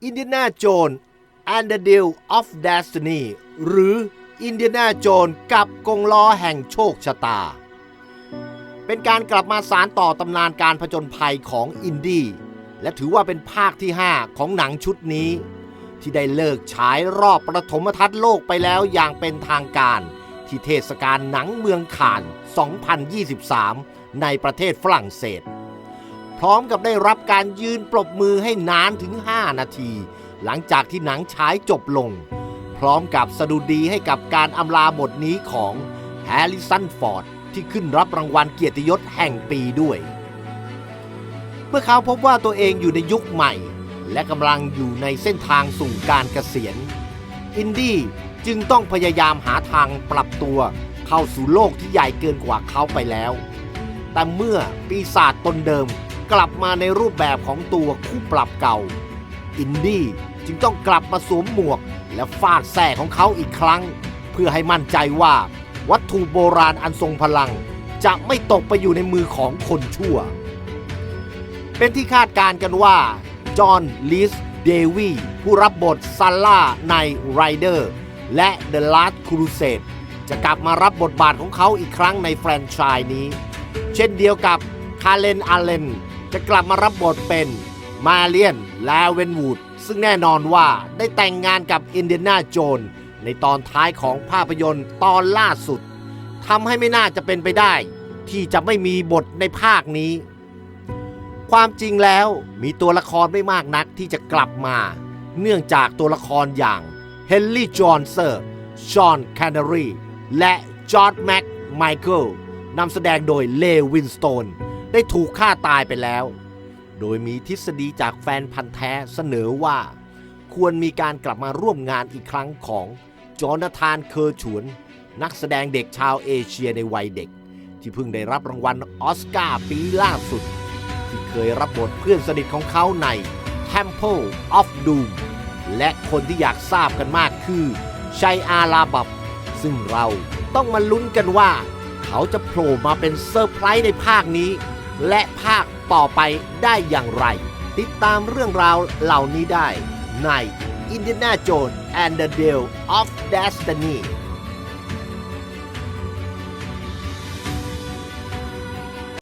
Indiana Jones and the Deal of Destiny หรือ Indiana Jones กับกงล้อแห่งโชคชะตา เป็นการกลับมาสารต่อตำนานการผจญภัยของอินดี้และถือว่าเป็นภาคที่ 5 ของหนังชุดนี้ ที่ได้เลิกฉายรอบประถมทัศน์โลกไปแล้วอย่างเป็นทางการ ที่เทศกาลหนังเมืองข่าน 2023 ในประเทศฝรั่งเศส พร้อมกับได้รับการยืนปรบมือให้นานถึง 5 นาที หลังจากที่หนังฉายจบลง พร้อมกับสดุดีให้กับการอำลาบทนี้ของแฮร์ริสันฟอร์ดที่ขึ้นรับรางวัลเกียรติยศแห่งปีด้วย เมื่อเขาพบว่าตัวเองอยู่ในยุคใหม่ และกำลังอยู่ในเส้นทางสู่การเกษียณ อินดี้จึงต้องพยายามหาทางปรับตัวเข้าสู่โลกที่ใหญ่เกินกว่าเขาไปแล้ว แต่เมื่อปีศาจตนเดิม กลับมาในรูปแบบของตัวคู่ปรับเก่า อินดี้จึงต้องกลับมาสวมหมวก และฟาดแส่ของเขาอีกครั้ง เพื่อให้มั่นใจว่า วัตถุโบราณอันทรงพลัง จะไม่ตกไปอยู่ในมือของคนชั่ว เป็นที่คาดการกันว่า จอห์นลิสเดวีผู้รับบทซัลล่าใน Rider และ The Last Crusade จะกลับมารับบทบาทของเขาอีกครั้งในแฟรนไชส์นี้ เช่นเดียวกับคาเลนอาเลน จะกลับมารับบทเป็นมาเลียนแลเวนวูดซึ่งแน่นอนว่าได้แต่งงานกับอินเดียนาโจนในตอนท้ายของภาพยนตร์ตอนล่าสุดทำให้ไม่น่าจะเป็นไปได้ ที่จะไม่มีบทในภาคนี้ ความจริงแล้วมีตัวละครไม่มากนักที่จะกลับมา เนื่องจากตัวละครอย่างเฮนรี่จอห์นเซอร์ชอนแคนเนอรีและจอร์ดแม็กไมเคิลนำแสดงโดยเลวินสโตน ได้ถูกฆ่าตายไปแล้ว โดยมีทฤษฎีจากแฟนพันธ์แท้เสนอว่า ควรมีการกลับมาร่วมงานอีกครั้งของจอนาธานเคอร์ชวน นักแสดงเด็กชาวเอเชียในวัยเด็ก ที่เพิ่งได้รับรางวัลออสการ์ปีล่าสุด ที่เคยรับบทเพื่อนสนิทของเขาใน Temple of Doom และคนที่อยากทราบกันมากคือชัยอาลาบับ ซึ่งเราต้องมาลุ้นกันว่า เขาจะโผล่มาเป็นเซอร์ไพรส์ในภาคนี้ และภาคต่อไปได้อย่างไร ติดตามเรื่องราวเหล่านี้ได้ใน Indiana Jones and the Deal of Destiny